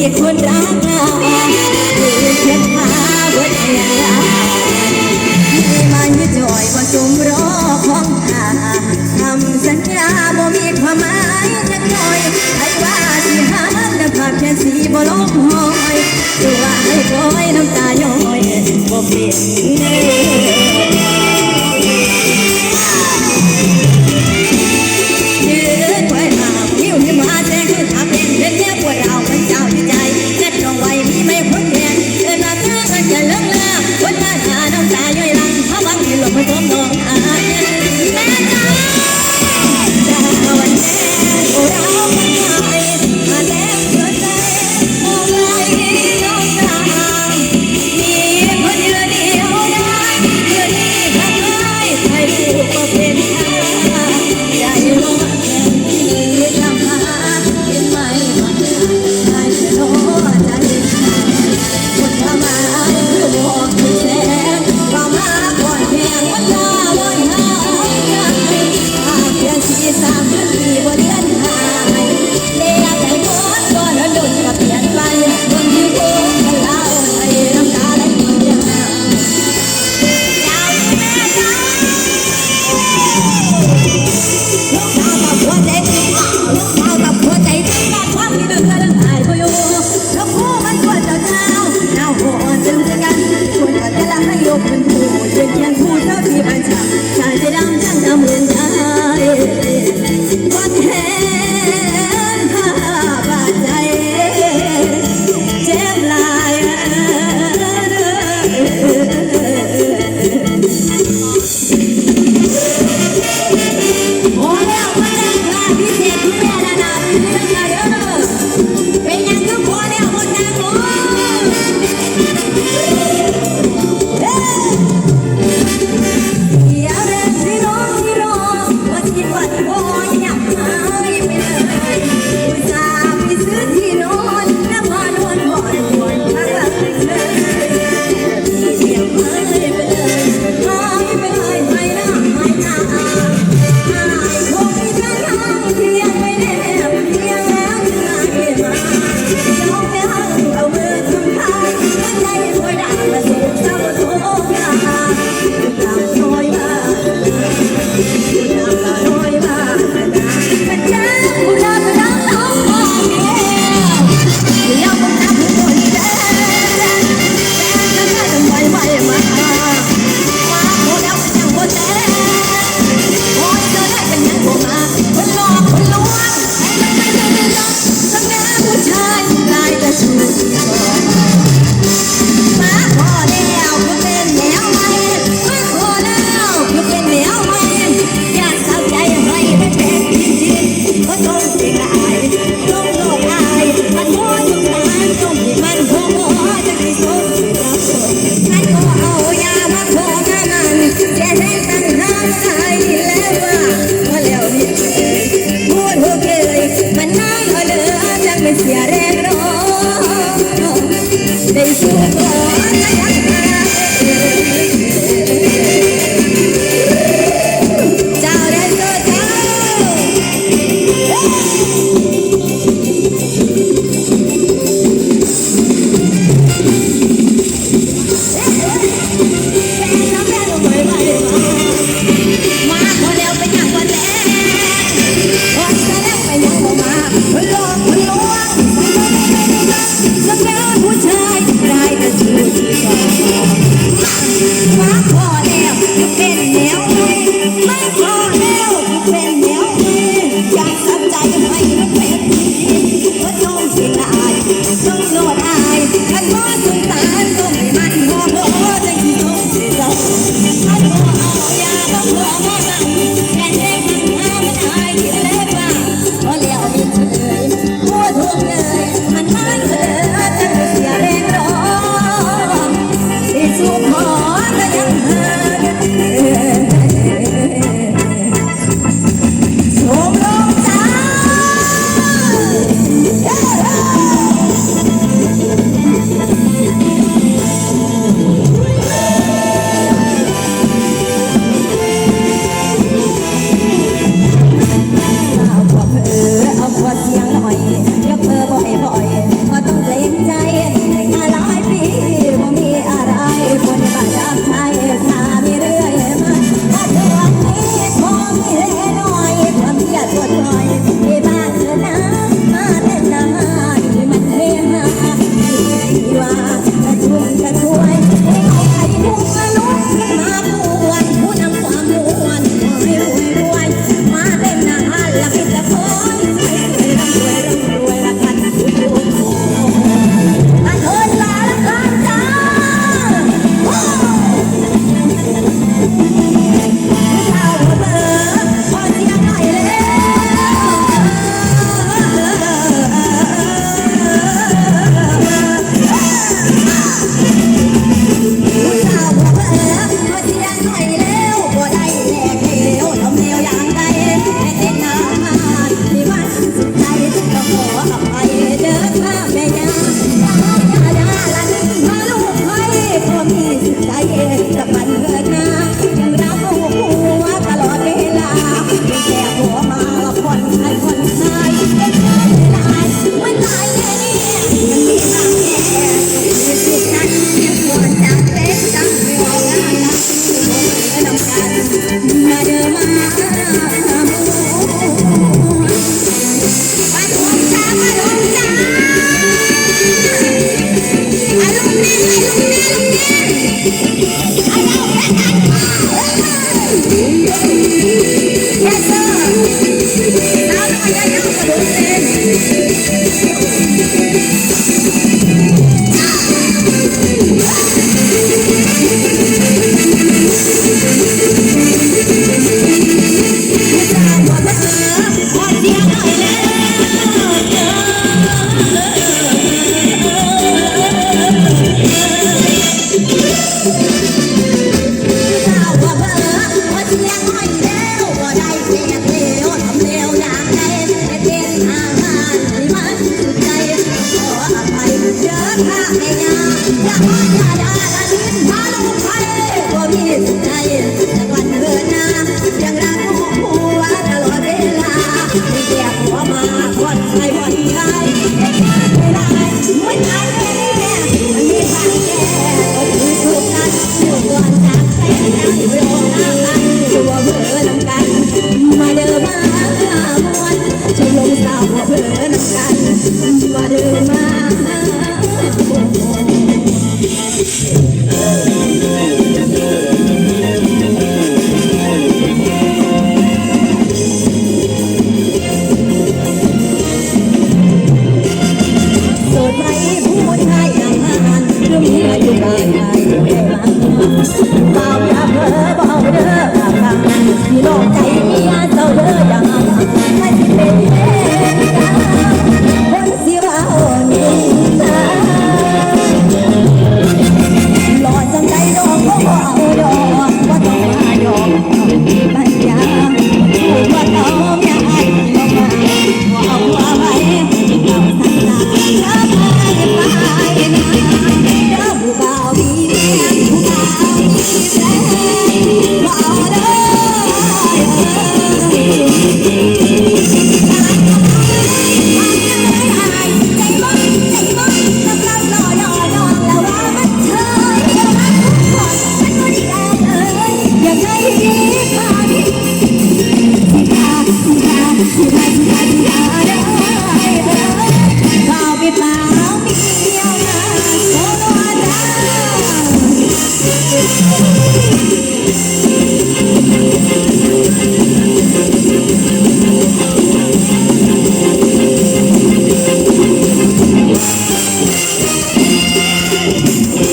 รียคนรักเราคือเพียงหาวัดยาไม่มัาไม่จอยว่าจมรอของทาคำสัญญาบ่มีความหมายจักหน่อยให้ว่าที่หาน้ำภาพแค่สีบ่ลงหอยตัวให้คอยน้ำตาย้อยบ่เปลี่ยน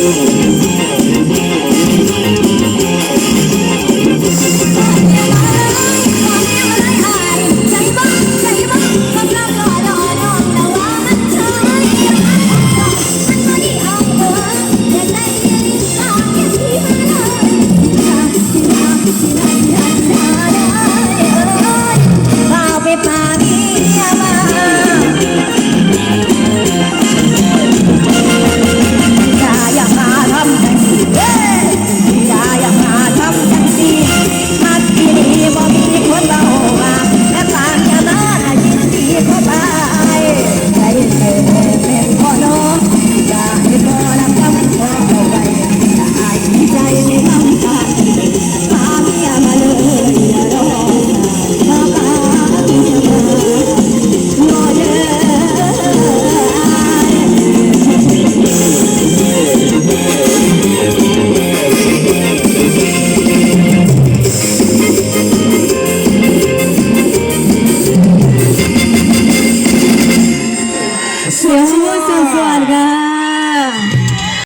you.